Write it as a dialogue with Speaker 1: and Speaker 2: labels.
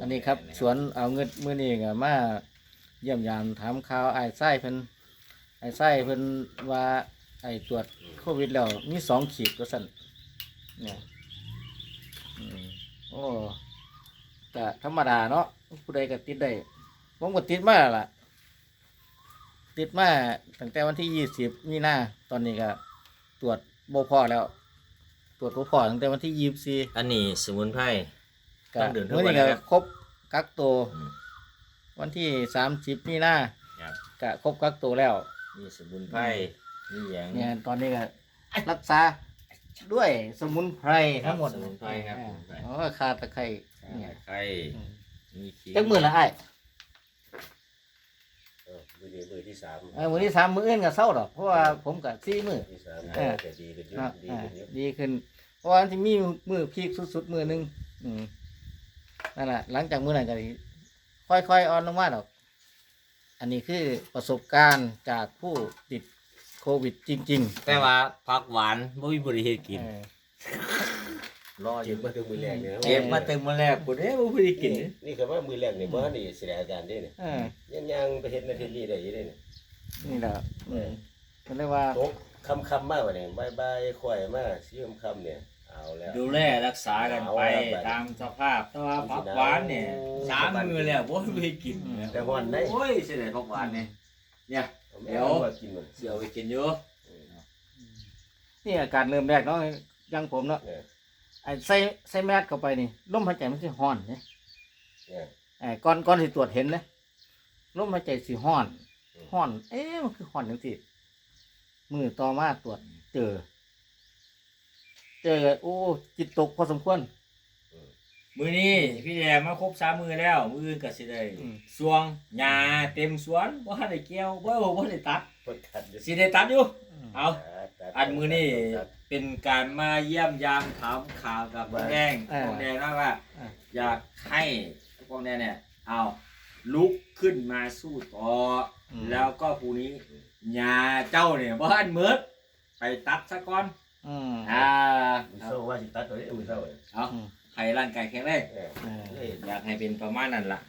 Speaker 1: อันนี้ครับ สวนเอาเงินมื้อนี้ก็มาเยี่ยมยามถามข่าวไอ้ายไส้เพิ่นไอ้ายไส้เพิ่นว่าไอ้ตรวจโควิดแล้วมีสองขีดก็สั่นเนี่ยอืมโอ้ก็ธรรมดาเนาะผู้ใดก็ติดได้ผมก็ติดมาแล้วล่ะ ติดมาตั้งแต่วันที่ยี่สิบมีนาตอนนี้ก็ตรวจบ่พอแล้ว ตรวจบ่พอตั้งแต่วันที่ยี่สิบสี่
Speaker 2: อันนี้สมุนไพร
Speaker 1: ก็
Speaker 2: ต้องดื่มทุก
Speaker 1: เมื่อ
Speaker 2: วัน
Speaker 1: นี้
Speaker 2: นะ
Speaker 1: ก็
Speaker 2: ครับ
Speaker 1: ครบกักตัว
Speaker 2: อืม
Speaker 1: วันที่สามสิบมีนา
Speaker 2: ครับ
Speaker 1: ก็ครบกักตัวแล้ว
Speaker 2: นี่สมุนไพรนี่อย่าง
Speaker 1: เนี่ยตอนนี้ก็รักษาด้วยสมุนไพรทั้งหมด
Speaker 2: สมุนไพรครับ
Speaker 1: อ่า
Speaker 2: สมุนไพร
Speaker 1: อ๋อคาตะไคร้เนี่ย
Speaker 2: ไข่มีขิง
Speaker 1: จักมือละไอ้าย
Speaker 3: เออมือนี้มือที่สาม
Speaker 1: เออมือที่สามมืออื่นก็เศร้าดอกเพราะว่าผมกับสี่มือ
Speaker 3: ที่สาม
Speaker 1: เออ
Speaker 3: แต่ดีขึ้นเย
Speaker 1: เนาะ
Speaker 3: อะดี
Speaker 1: อ่า
Speaker 3: ขึ้นเยอะ
Speaker 1: ดีขึ้น เพราะว่าที่มีมือพีคสุดๆมือหนึงอืม นั่นแหละหลังจากมือนั้นก็สิค่อยๆอ่อนลงมาดอก อันนี้คือประสบการณ์จากผู้ติดโควิดจริงๆ
Speaker 2: แต่ว่าผักหวานบ่มีบริเฮ็ดกิน
Speaker 1: เออ
Speaker 2: รออ
Speaker 3: เก็
Speaker 2: ยู่
Speaker 3: บมาถึงมือแรกเนี่ยนะ
Speaker 2: เก็บมาเต็มมาแล้วกูเด้บ่มีกิน
Speaker 3: นี่นี่คือว่ามือแรกเนี่ยบ่นี่แสดงอาการได้เนี่ย
Speaker 1: เออ
Speaker 3: ยังยังไปเห็นในทีนี่ได้อยังได้เนี่ย
Speaker 1: นี่แหละอืมก็เรียกว่า
Speaker 3: ตกคำคำๆมากกว่าเนี่ยบายบายควายมากซีคำคำๆเนี่ย เอาแล้ว
Speaker 2: ดูแลรักษากันไป ตามสภาพแต่ว่าผักหวานเนี่ยสามมือแล้วบ่มีกิน
Speaker 3: แต่วันไหน
Speaker 2: โอ้ยเสียดายผักหวานเนี่ยเนี่ย เดี๋ยว
Speaker 3: อามากินมัน
Speaker 2: เสียวไปกินอยู่
Speaker 1: นี่อาการเริ่มแรกเนาะอยังผมเนาะ
Speaker 3: เนี่ย
Speaker 1: ไอ้ใส่ใส่แมสเข้าไปนี่ลมหายใจมันสิห้อนเนี่ย
Speaker 3: เนี่ย
Speaker 1: ไอ้ก่อนก่อนสิตรวจเห็นนะลมหายใจสิห้อน
Speaker 3: อืม
Speaker 1: ห้อน เอ๊ะมันคือห้อนจังซี่มือต่อมาตรวจเจอ เจอโอ้จิตตกพอสมควร
Speaker 2: มือนี้พี่แดงมาครบสามมือแล้ว มืออื่นก็สิได้
Speaker 1: อืม
Speaker 2: สวงหญ้าเต็มสวนบ่ทันได้เกี่ยวบ่บ่ได้ตัด
Speaker 3: พดขัดอยู่
Speaker 2: สิได้ตัดอยู่ เอา
Speaker 3: ตัด
Speaker 2: อันมือนี่
Speaker 3: ตัด
Speaker 2: เป็นการมาเยี่ยมยามถามข่าวกับพวกแดง
Speaker 1: เออ
Speaker 2: พวกแดงนะว่า
Speaker 1: เออ
Speaker 2: อยากให้พวกแดงเนี่ยเอาลุกขึ้นมาสู้ต่ออ
Speaker 1: ม
Speaker 2: แล้วก็ผู้นี้ยาเจ้าเนี่ยบ้านเมือดไปตัดซะก่อน
Speaker 1: อืม
Speaker 2: อ่า
Speaker 3: มือเศร้าว่าสิตัดตัวนี้มือเศร้าเลย
Speaker 2: เอา
Speaker 1: อืม
Speaker 2: ให้ร่างกายแข็งแรง
Speaker 3: เออ
Speaker 1: เออ
Speaker 3: เอ้ย
Speaker 2: อยากให้เป็นประมาณนั้นล่ะ